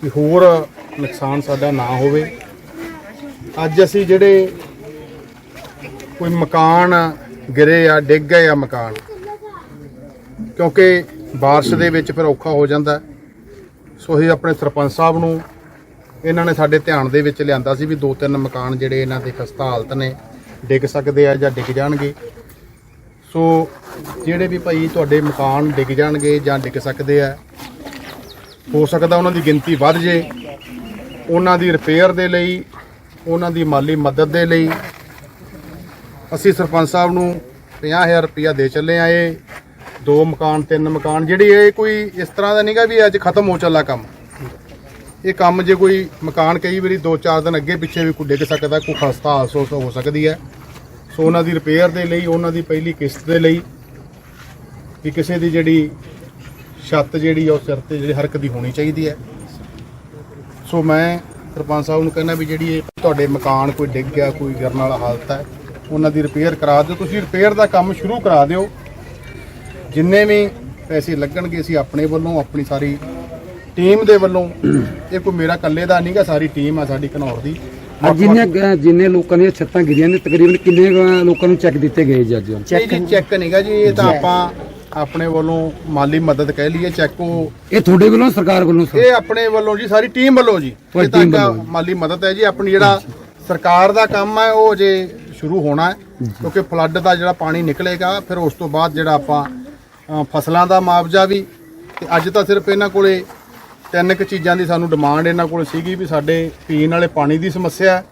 ਕਿ ਹੋਰ ਨੁਕਸਾਨ ਸਾਡਾ ਨਾ ਹੋਵੇ। ਅੱਜ ਅਸੀਂ ਜਿਹੜੇ ਕੋਈ ਮਕਾਨ ਗਿਰੇ ਆ, ਡਿੱਗ ਗਏ ਆ ਮਕਾਨ, ਕਿਉਂਕਿ ਬਾਰਿਸ਼ ਦੇ ਵਿੱਚ ਫਿਰ ਔਖਾ ਹੋ ਜਾਂਦਾ। ਸੋ ਅਸੀਂ ਆਪਣੇ ਸਰਪੰਚ ਸਾਹਿਬ ਨੂੰ ਇਹਨਾਂ ਨੇ ਸਾਡੇ ਧਿਆਨ ਦੇ ਵਿੱਚ ਲਿਆਂਦਾ ਸੀ ਵੀ ਦੋ ਤਿੰਨ ਮਕਾਨ ਜਿਹੜੇ ਇਹਨਾਂ ਦੇ ਖਸਤਾ ਹਾਲਤ ਨੇ, ਡਿੱਗ ਸਕਦੇ ਆ ਜਾਂ ਡਿੱਗ ਜਾਣਗੇ। ਸੋ ਜਿਹੜੇ ਵੀ ਭਾਈ ਤੁਹਾਡੇ ਮਕਾਨ ਡਿੱਗ ਜਾਣਗੇ ਜਾਂ ਡਿੱਗ ਸਕਦੇ ਆ ਹੋ ਸਕਦਾ ਉਹਨਾਂ ਦੀ ਗਿਣਤੀ ਵੱਧ ਜੇ। ਉਹਨਾਂ ਦੀ ਰਿਪੇਅਰ ਦੇ ਲਈ, ਉਹਨਾਂ ਦੀ ਮਾਲੀ ਮਦਦ ਦੇ ਲਈ। ਅਸੀਂ ਸਰਪੰਚ ਸਾਹਿਬ ਨੂੰ 50000 ਰੁਪਇਆ ਦੇ ਚੱਲੇ ਆ ਇਹ। ਦੋ ਮਕਾਨ, ਤਿੰਨ ਮਕਾਨ, ਜਿਹੜੀ ਇਹ ਕੋਈ ਇਸ ਤਰ੍ਹਾਂ ਦਾ ਨਹੀਂਗਾ ਵੀ ਅੱਜ ਖਤਮ ਹੋ ਚੱਲਾ ਕੰਮ। ਇਹ ਕੰਮ ਜੇ ਕੋਈ ਮਕਾਨ ਕਈ ਵਾਰੀ 2-4 ਦਿਨ ਅੱਗੇ ਪਿੱਛੇ ਵੀ ਕੋਈ ਡਿੱਗ ਸਕਦਾ, ਕੋਈ ਖਸਤਾ ਹਾਲਤ ਹੋ ਸਕਦੀ ਹੈ। ਸੋ ਉਹਨਾਂ ਦੀ ਰਿਪੇਅਰ ਦੇ ਲਈ, ਉਹਨਾਂ ਦੀ ਪਹਿਲੀ ਕਿਸ਼ਤ ਦੇ ਲਈ ਵੀ ਕਿਸੇ ਦੀ ਜਿਹੜੀ ਛੱਤ ਜਿਹੜੀ ਆ ਉਹ ਸਿਰ ਤੇ ਜਿਹੜੀ ਹਰਕਤ ਦੀ ਹੋਣੀ ਚਾਹੀਦੀ ਹੈ। ਸੋ ਮੈਂ ਸਰਪੰਚ ਸਾਹਿਬ ਨੂੰ ਕਹਿੰਦਾ ਵੀ ਜਿਹੜੀ ਇਹ ਤੁਹਾਡੇ ਮਕਾਨ ਕੋਈ ਡਿੱਗ ਗਿਆ ਕੋਈ ਗਿਰਨ ਵਾਲਾ ਹਾਲਤ ਹੈ ਉਹਨਾਂ ਦੀ ਰਿਪੇਅਰ ਕਰਾ ਦਿਓ। ਤੁਸੀਂ ਰਿਪੇਅਰ ਦਾ ਕੰਮ ਸ਼ੁਰੂ ਕਰਾ ਦਿਓ। ਜਿੰਨੇ ਵੀ ਪੈਸੇ ਲੱਗਣਗੇ ਅਸੀਂ ਆਪਣੇ ਵੱਲੋਂ ਆਪਣੀ ਸਾਰੀ ਟੀਮ ਦੇ ਵੱਲੋਂ। ਇਹ ਕੋਈ ਮੇਰਾ ਇਕੱਲੇ ਦਾ ਨਹੀਂਗਾ ਸਾਰੀ ਟੀਮ ਆ ਸਾਡੀ ਘਨੌਰ ਦੀ। ਜਿੰਨੇ ਜਿੰਨੇ ਲੋਕਾਂ ਦੀਆਂ ਛੱਤਾਂ ਗਿਰੀਆਂ ਨੇ ਤਕਰੀਬਨ ਕਿੰਨੇ ਲੋਕਾਂ ਨੂੰ ਚੈੱਕ ਦਿੱਤੇ ਗਏ ਜੀ ਅੱਜ? ਚੈੱਕ ਚੈੱਕ ਨਹੀਂਗਾ ਜੀ ਇਹ ਤਾਂ ਆਪਾਂ ਆਪਣੇ ਵੱਲੋਂ ਮਾਲੀ ਮਦਦ ਕਹਿ ਲਈਏ ਚੈੱਕ ਉਹ ਇਹ ਤੁਹਾਡੇ ਵੱਲੋਂ ਸਰਕਾਰ ਵੱਲੋਂ ਸਰ? ਇਹ ਆਪਣੇ ਵੱਲੋਂ ਜੀ ਸਾਰੀ ਟੀਮ ਵੱਲੋਂ ਜੀ। ਇਹ ਤੁਹਾਡੀ ਤਾਂ ਇੱਕ ਵੱਲੋਂ। ਮਾਲੀ ਮਦਦ ਹੈ ਜੀ ਆਪਣੀ ਜਿਹੜਾ ਸਰਕਾਰ ਦਾ ਕੰਮ ਹੈ ਉਹ ਜੇ ਸ਼ੁਰੂ ਹੋਣਾ ਹੈ ਕਿਉਂਕਿ ਫਲੱਡ ਦਾ ਜਿਹੜਾ ਪਾਣੀ ਨਿਕਲੇਗਾ ਫਿਰ ਉਸ ਤੋਂ ਬਾਅਦ ਜਿਹੜਾ ਆਪਾਂ ਅ, ਫਸਲਾਂ ਦਾ ਮੁਆਵਜ਼ਾ ਵੀ ਤੇ ਅੱਜ ਤਾਂ ਸਿਰਫ ਇਹਨਾਂ ਕੋਲੇ ਤਿੰਨ ਕੁ ਚੀਜ਼ਾਂ ਦੀ ਸਾਨੂੰ ਡਿਮਾਂਡ ਇਹਨਾਂ ਕੋਲ ਸੀਗੀ ਵੀ ਸਾਡੇ ਪੀਣ ਵਾਲੇ ਪਾਣੀ ਦੀ ਸਮੱਸਿਆ ਹੈ।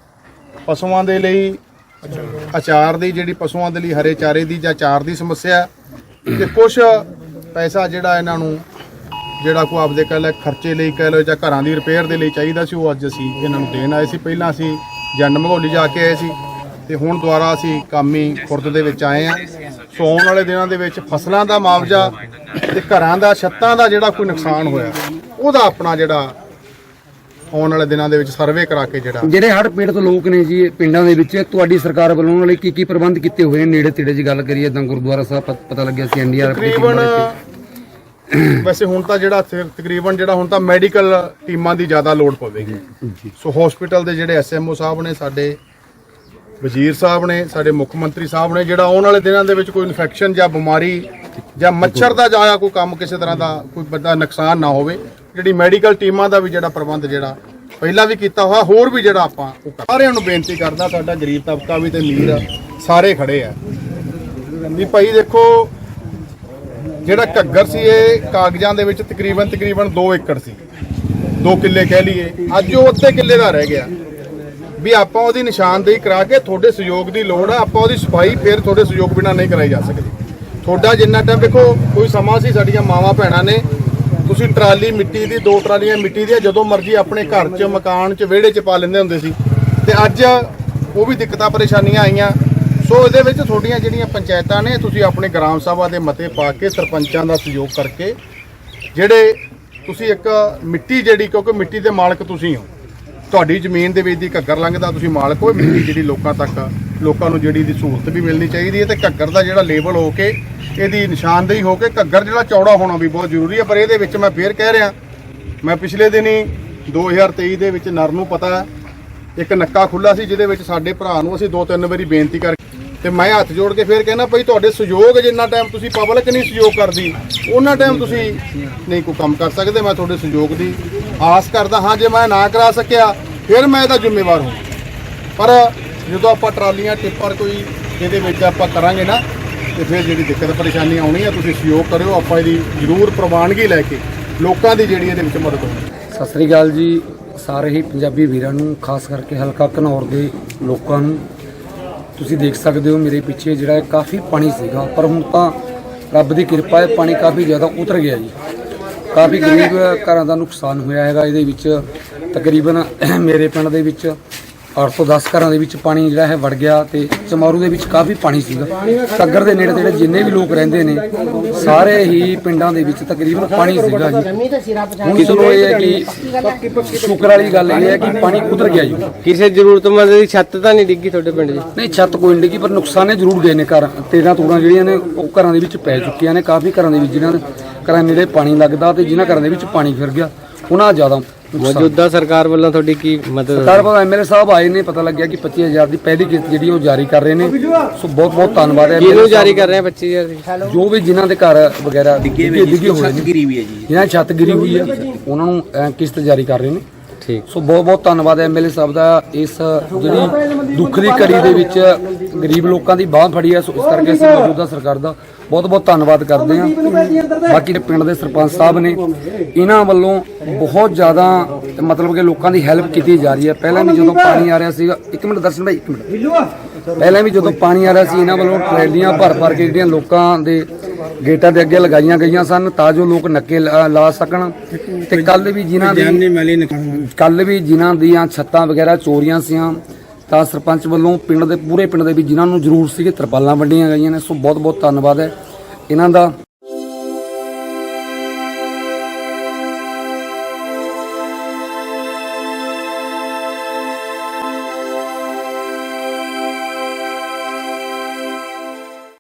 ਪਸ਼ੂਆਂ ਦੇ ਲਈ ਅਚਾਰ ਦੀ ਜਿਹੜੀ ਪਸ਼ੂਆਂ ਦੇ ਲਈ ਹਰੇ ਚਾਰੇ ਦੀ ਜਾਂ ਚਾਰ ਦੀ ਸਮੱਸਿਆ ਹੈ। ਤੇ ਕੁਝ ਪੈਸਾ ਜਿਹੜਾ ਇਹਨਾਂ ਨੂੰ, ਜਿਹੜਾ ਕੋ ਆਪਦੇ ਕਹਿ ਲੈ ਖਰਚੇ ਲਈ ਕਹਿ ਲਓ ਜਾਂ ਘਰਾਂ ਦੀ ਰਿਪੇਅਰ ਦੇ ਲਈ ਚਾਹੀਦਾ ਸੀ, ਉਹ ਅੱਜ ਅਸੀਂ ਇਹਨਾਂ ਨੂੰ ਦੇਣ ਆਏ ਸੀ। ਪਹਿਲਾਂ ਅਸੀਂ ਜੰਡ ਮਗੋਲੀ ਜਾ ਕੇ ਆਏ ਸੀ ਤੇ ਹੁਣ ਦੁਬਾਰਾ ਅਸੀਂ ਕਾਮੀ ਖੁਰਦ ਦੇ ਵਿੱਚ ਆਏ ਆ ਸੋ ਆਉਣ ਵਾਲੇ ਦਿਨਾਂ ਦੇ ਵਿੱਚ ਫਸਲਾਂ ਦਾ ਮੁਆਵਜ਼ਾ ਤੇ ਘਰਾਂ ਦਾ, ਛੱਤਾਂ ਦਾ ਜਿਹੜਾ ਕੋਈ ਨੁਕਸਾਨ ਹੋਇਆ, ਉਹਦਾ ਆਪਣਾ ਜਿਹੜਾ ਆਉਣ ਵਾਲੇ ਦਿਨਾਂ ਦੇ ਵਿੱਚ ਸਰਵੇ ਕਰਾ ਕੇ ਜਿਹੜਾ ਜਿਹੜੇ ਹੜ੍ਹ ਪੀੜਤ ਲੋਕ ਨੇ ਜੀ ਇਹ ਪਿੰਡਾਂ ਦੇ ਵਿੱਚ ਤੁਹਾਡੀ ਸਰਕਾਰ ਵੱਲੋਂ ਉਹਨਾਂ ਲਈ ਕੀ ਕੀ ਪ੍ਰਬੰਧ ਕੀਤੇ ਹੋਏ ਨੇ? ਨੇੜੇ ਤੇੜੇ ਦੀ ਗੱਲ ਕਰੀਏ ਤਾਂ ਗੁਰਦੁਆਰਾ ਸਾਹਿਬ ਪਤ- ਪਤਾ ਲੱਗਿਆ ਸੀ ਐਨਡੀਆਰ ਤਕਰੀਬਨ ਵੈਸੇ ਹੁਣ ਤਾਂ ਜਿਹੜਾ ਤਕਰੀਬਨ ਜਿਹੜਾ ਹੁਣ ਤਾਂ ਮੈਡੀਕਲ ਟੀਮਾਂ ਦੀ ਜ਼ਿਆਦਾ ਲੋੜ ਪਵੇਗੀ। ਸੋ ਹਸਪੀਟਲ ਦੇ ਜਿਹੜੇ ਐਸਐਮਓ ਸਾਹਿਬ ਨੇ ਸਾਡੇ ਵਜ਼ੀਰ ਸਾਹਿਬ ਨੇ ਸਾਡੇ ਮੁੱਖ ਮੰਤਰੀ ਸਾਹਿਬ ਨੇ ਜਿਹੜਾ ਆਉਣ ਵਾਲੇ ਦਿਨਾਂ ਦੇ ਵਿੱਚ ਕੋਈ ਇਨਫੈਕਸ਼ਨ ਜਾਂ ਬਿਮਾਰੀ ਜਾਂ ਮੱਛਰ ਦਾ ਜਾਂ ਕੋਈ ਕੰਮ ਕਿਸੇ ਤਰ੍ਹਾਂ ਦਾ ਕੋਈ ਵੱਡਾ ਨੁਕਸਾਨ ਨਾ ਹੋਵੇ ਜਿਹੜੀ ਮੈਡੀਕਲ ਟੀਮਾਂ ਦਾ ਵੀ ਜਿਹੜਾ ਪ੍ਰਬੰਧ ਜਿਹੜਾ ਪਹਿਲਾਂ ਵੀ ਕੀਤਾ ਹੋਇਆ ਹੋਰ ਵੀ ਜਿਹੜਾ ਆਪਾਂ ਸਾਰਿਆਂ ਨੂੰ ਬੇਨਤੀ ਕਰਦਾ ਸਾਡਾ ਗਰੀਬ ਤਬਕਾ ਵੀ ਤੇ ਅਮੀਰ ਆ, ਸਾਰੇ ਖੜੇ ਆ। ਵੀ ਭਾਈ ਦੇਖੋ ਜਿਹੜਾ ਘੱਗਰ ਸੀ ਇਹ ਕਾਗਜ਼ਾਂ ਦੇ ਵਿੱਚ ਤਕਰੀਬਨ ਤਕਰੀਬਨ 2 ਏਕੜ ਸੀ। 2 ਕਿੱਲੇ ਕਹਿ ਲਈਏ। ਅੱਜ ਉਹ ਅੱਧੇ ਕਿੱਲੇ ਦਾ ਰਹਿ ਗਿਆ। ਵੀ ਆਪਾਂ ਉਹਦੀ ਨਿਸ਼ਾਨਦੇਹੀ ਕਰਾ ਕੇ ਤੁਹਾਡੇ ਸਹਿਯੋਗ ਦੀ ਲੋੜ ਆ ਆਪਾਂ ਉਹਦੀ ਸਫ਼ਾਈ ਫਿਰ ਤੁਹਾਡੇ ਸਹਿਯੋਗ ਬਿਨਾਂ ਨਹੀਂ ਕਰਾਈ ਜਾ ਸਕਦੀ। ਤੁਹਾਡਾ ਜਿੰਨਾ ਟਾਈਮ ਦੇਖੋ ਕੋਈ ਸਮਾਂ ਸੀ ਸਾਡੀਆਂ ਮਾਵਾਂ ਭੈਣਾਂ ਨੇ ਤੁਸੀਂ ਟਰਾਲੀ ਮਿੱਟੀ ਦੀ, ਦੋ ਟਰਾਲੀਆਂ ਮਿੱਟੀ ਦੀਆਂ, ਜਦੋਂ ਮਰਜ਼ੀ ਆਪਣੇ ਘਰ 'ਚ, ਮਕਾਨ 'ਚ, ਵਿਹੜੇ 'ਚ ਪਾ ਲੈਂਦੇ ਹੁੰਦੇ ਸੀ। ਤੇ ਅੱਜ ਉਹ ਵੀ ਦਿੱਕਤਾਂ, ਪਰੇਸ਼ਾਨੀਆਂ ਆਈਆਂ। ਸੋ ਇਹਦੇ ਵਿੱਚ ਤੁਹਾਡੀਆਂ ਜਿਹੜੀਆਂ ਪੰਚਾਇਤਾਂ ਨੇ, ਤੁਸੀਂ ਆਪਣੇ ਗ੍ਰਾਮ ਸਭਾ ਦੇ ਮਤੇ ਪਾ ਕੇ, ਸਰਪੰਚਾਂ ਦਾ ਸਹਿਯੋਗ ਕਰਕੇ, ਜਿਹੜੇ ਤੁਸੀਂ ਇੱਕ ਮਿੱਟੀ ਜਿਹੜੀ, ਕਿਉਂਕਿ ਮਿੱਟੀ ਦੇ ਮਾਲਕ ਤੁਸੀਂ ਹੋ। ਤੁਹਾਡੀ ਜ਼ਮੀਨ ਦੇ ਵਿੱਚ ਦੀ ਘੱਗਰ ਲੰਘਦਾ, ਤੁਸੀਂ ਮਾਲਕ ਹੋ ਮਿੱਟੀ ਜਿਹੜੀ ਲੋਕਾਂ ਤੱਕ, ਲੋਕਾਂ ਨੂੰ ਜਿਹੜੀ ਦੀ ਸਹੂਲਤ ਵੀ ਮਿਲਣੀ ਚਾਹੀਦੀ ਹੈ, ਤੇ ਘੱਗਰ ਦਾ ਜਿਹੜਾ ਲੇਬਲ ਹੋ ਕੇ ਇਹਦੀ ਨਿਸ਼ਾਨਦੇਹੀ ਹੋ ਕੇ ਘੱਗਰ ਜਿਹੜਾ ਚੌੜਾ ਹੋਣਾ ਵੀ ਬਹੁਤ ਜ਼ਰੂਰੀ ਹੈ, ਪਰ ਇਹਦੇ ਵਿੱਚ ਮੈਂ ਫੇਰ ਕਹਿ ਰਿਹਾ, ਮੈਂ ਪਿਛਲੇ ਦਿਨੀ 2023 ਦੇ ਵਿੱਚ ਨਰ ਨੂੰ ਪਤਾ, ਇੱਕ ਨੱਕਾ ਖੁੱਲਾ ਸੀ ਜਿਹਦੇ ਵਿੱਚ ਸਾਡੇ ਭਰਾ ਨੂੰ ਅਸੀਂ ਦੋ ਤਿੰਨ ਵਾਰੀ ਬੇਨਤੀ ਕਰ ਤੇ ਮੈਂ ਹੱਥ ਜੋੜ ਕੇ ਫੇਰ ਕਹਿੰਦਾ ਭਾਈ ਤੁਹਾਡੇ ਸਹਿਯੋਗ ਜਿੰਨਾ ਟਾਈਮ ਤੁਸੀਂ ਪਬਲਿਕ ਨਹੀਂ ਸਹਿਯੋਗ ਕਰਦੀ, ਉਹਨਾਂ ਟਾਈਮ ਤੁਸੀਂ ਨਹੀਂ ਕੋਈ ਕੰਮ ਕਰ ਸਕਦੇ, ਮੈਂ ਤੁਹਾਡੇ ਸਹਿਯੋਗ ਦੀ ਆਸ ਕਰਦਾ ਹਾਂ, ਜੇ ਮੈਂ ਨਾ ਕਰਾ ਸਕਿਆ, ਫਿਰ ਮੈਂ ਇਹਦਾ ਜ਼ਿੰਮੇਵਾਰ ਹਾਂ। ਪਰ ਜਦੋਂ ਆਪਾਂ ਟਰਾਲੀਆਂ, ਟਿੱਪਰ ਕੋਈ ਇਹਦੇ ਵਿੱਚ ਆਪਾਂ ਕਰਾਂਗੇ ਨਾ ਤੇ ਫਿਰ ਜਿਹੜੀ ਦਿੱਕਤ ਪਰੇਸ਼ਾਨੀ ਆਉਣੀ ਆ, ਤੁਸੀਂ ਸਹਿਯੋਗ ਕਰਿਓ, ਆਪਾਂ ਇਹਦੀ ਜ਼ਰੂਰ ਪ੍ਰਵਾਨਗੀ ਲੈ ਕੇ ਲੋਕਾਂ ਦੀ ਜਿਹੜੀ ਇਹਦੇ ਵਿੱਚ ਮਦਦ ਹੋਣੀ ਸਤਿ ਸ੍ਰੀ ਅਕਾਲ ਜੀ, ਸਾਰੇ ਹੀ ਪੰਜਾਬੀ ਵੀਰਾਂ ਨੂੰ, ਖਾਸ ਕਰਕੇ ਹਲਕਾ ਘਨੌਰ ਦੇ ਲੋਕਾਂ ਨੂੰ। ਤੁਸੀਂ ਦੇਖ ਸਕਦੇ ਹੋ ਮੇਰੇ ਪਿੱਛੇ ਜਿਹੜਾ ਕਾਫੀ ਪਾਣੀ ਸੀਗਾ, ਪਰ ਹੁਣ ਤਾਂ ਰੱਬ ਦੀ ਕਿਰਪਾ ਹੈ, ਪਾਣੀ ਕਾਫੀ ਜ਼ਿਆਦਾ ਉਤਰ ਗਿਆ ਜੀ। ਕਾਫੀ ਗਰੀਬ ਘਰਾਂ ਦਾ ਨੁਕਸਾਨ ਹੋਇਆ ਹੈਗਾ, ਇਹਦੇ ਵਿੱਚ ਤਕਰੀਬਨ ਮੇਰੇ ਪਿੰਡ ਦੇ ਵਿੱਚ 8 ਤੋਂ 10 ਘਰਾਂ ਦੇ ਵਿੱਚ ਪਾਣੀ ਜਿਹੜਾ ਹੈ ਵੜ ਗਿਆ ਤੇ ਚਮਾਰੂ ਦੇ ਵਿੱਚ ਕਾਫੀ ਪਾਣੀ ਸੀਗਾ। ਸੱਗਰ ਦੇ ਨੇੜੇ ਤੇੜੇ ਜਿੰਨੇ ਵੀ ਲੋਕ ਰਹਿੰਦੇ ਨੇ ਸਾਰੇ ਹੀ ਪਿੰਡਾਂ ਦੇ ਵਿੱਚ ਤਕਰੀਬਨ ਪਾਣੀ ਸੀਗਾ ਜੀ। ਹੁਣ ਚਲੋ ਇਹ ਹੈ ਕਿ ਸ਼ੁਕਰ ਵਾਲੀ ਗੱਲ ਇਹ ਹੈ ਕਿ ਪਾਣੀ ਉਤਰ ਗਿਆ ਜੀ। ਕਿਸੇ ਜ਼ਰੂਰਤਮੰਦ ਦੀ ਛੱਤ ਤਾਂ ਨਹੀਂ ਡਿੱਗੀ ਤੁਹਾਡੇ ਪਿੰਡ 'ਚ ਨਹੀਂ ਛੱਤ ਕੋਈ ਨਹੀਂ ਡਿੱਗੀ ਪਰ ਨੁਕਸਾਨੇ ਜ਼ਰੂਰ ਗਏ ਨੇ ਘਰ। ਤੇਰਾਂ ਤੂੜਾਂ ਜਿਹੜੀਆਂ ਨੇ ਉਹ ਘਰਾਂ ਦੇ ਵਿੱਚ ਪੈ ਚੁੱਕੀਆਂ ਨੇ ਕਾਫੀ ਘਰਾਂ ਦੇ ਵਿੱਚ ਜਿਨ੍ਹਾਂ ਦੇ ਘਰਾਂ ਨੇੜੇ ਪਾਣੀ ਲੱਗਦਾ ਤੇ ਜਿਨ੍ਹਾਂ ਘਰਾਂ ਦੇ ਵਿੱਚ ਪਾਣੀ ਫਿਰ ਗਿਆ। ਉਹਨਾਂ ਜ਼ਿਆਦਾ ਮੌਜੂਦਾ ਸਰਕਾਰ ਵੱਲੋਂ ਤੁਹਾਡੀ ਕੀ ਮਦਦ ਸਰਕਾਰ ਵੱਲੋਂ ਐਮਐਲਏ ਸਾਹਿਬ ਆਏ ਨੇ ਪਤਾ ਲੱਗਿਆ ਕਿ 25000 ਦੀ ਪਹਿਲੀ ਕਿਸ਼ਤ ਜਿਹੜੀ ਉਹ ਜਾਰੀ ਕਰ ਰਹੇ ਨੇ। ਸੋ ਬਹੁਤ ਬਹੁਤ ਧੰਨਵਾਦ ਹੈ। ਕਿਹਨੂੰ ਜਾਰੀ ਕਰ ਰਹੇ ਆ 25000 ਦੀ? ਜੋ ਵੀ ਜਿਨ੍ਹਾਂ ਦੇ ਘਰ ਵਗੈਰਾ ਡਿੱਗੇ ਡਿੱਗੇ ਹੋਏ ਨੇ। ਗਿਰੀ ਹੋਈ ਹੈ ਜੀ। ਜਿਨ੍ਹਾਂ ਦੀ ਛੱਤ ਗਿਰੀ ਹੋਈ ਹੈ ਉਹਨਾਂ ਨੂੰ ਅਹ, ਕਿਸ਼ਤ ਜਾਰੀ ਕਰ ਰਹੇ ਨੇ। ਠੀਕ। ਸੋ ਬਹੁਤ ਬਹੁਤ ਧੰਨਵਾਦ ਹੈ ਐਮਐਲਏ ਸਾਹਿਬ ਦਾ ਇਸ ਜਿਹੜੀ ਦੁੱਖ ਦੀ ਘੜੀ ਦੇ ਵਿੱਚ ਗਰੀਬ ਲੋਕਾਂ ਦੀ ਬਾਹ ਫੜੀ ਹੈ ਸੋ ਇਸ ਕਰਕੇ ਅਸੀਂ ਮੌਜੂਦਾ ਸਰਕਾਰ ਦਾ ਬਹੁਤ ਬਹੁਤ ਧੰਨਵਾਦ ਕਰਦੇ ਹਾਂ। ਬਾਕੀ ਜਿਹੜੇ ਪਿੰਡ ਦੇ ਸਰਪੰਚ ਸਾਹਿਬ ਨੇ ਇਹਨਾਂ ਵੱਲੋਂ ਬਹੁਤ ਜ਼ਿਆਦਾ ਮਤਲਬ ਕਿ ਲੋਕਾਂ ਦੀ ਹੈਲਪ ਕੀਤੀ ਜਾ ਰਹੀ ਹੈ। ਪਹਿਲਾਂ ਵੀ ਜਦੋਂ ਪਾਣੀ ਆ ਰਿਹਾ ਸੀਗਾ ਇੱਕ ਮਿੰਟ ਦਰਸ਼ਨ ਭਾਈ ਇੱਕ ਮਿੰਟ। ਪਹਿਲਾਂ ਵੀ ਜਦੋਂ ਪਾਣੀ ਆ ਰਿਹਾ ਸੀ ਇਹਨਾਂ ਵੱਲੋਂ ਟਰੈਲੀਆਂ ਭਰ ਭਰ ਕੇ ਜਿਹੜੀਆਂ ਲੋਕਾਂ ਦੇ ਗੇਟਾਂ ਦੇ ਅੱਗੇ ਲਗਾਈਆਂ ਗਈਆਂ ਸਨ ਤਾਂ ਜੋ ਲੋਕ ਨੱਕੇ ਲਾ ਲਾ ਸਕਣ। ਤੇ ਕੱਲ ਵੀ ਜਿਨ੍ਹਾਂ ਦੀ ਕੱਲ ਵੀ ਜਿਨ੍ਹਾਂ ਦੀਆਂ ਛੱਤਾਂ ਵਗੈਰਾ ਚੋਰੀਆਂ ਸੀਆਂ ਤਾਂ ਸਰਪੰਚ ਵੱਲੋਂ ਪਿੰਡ ਦੇ, ਪੂਰੇ ਪਿੰਡ ਦੇ ਵੀ ਜਿਨ੍ਹਾਂ ਨੂੰ ਜ਼ਰੂਰ ਸੀਗੇ, ਤਰਪਾਲਾਂ ਵੰਡੀਆਂ ਗਈਆਂ ਨੇ। ਸੋ ਬਹੁਤ ਬਹੁਤ ਧੰਨਵਾਦ ਹੈ। ਇਹਨਾਂ ਦਾ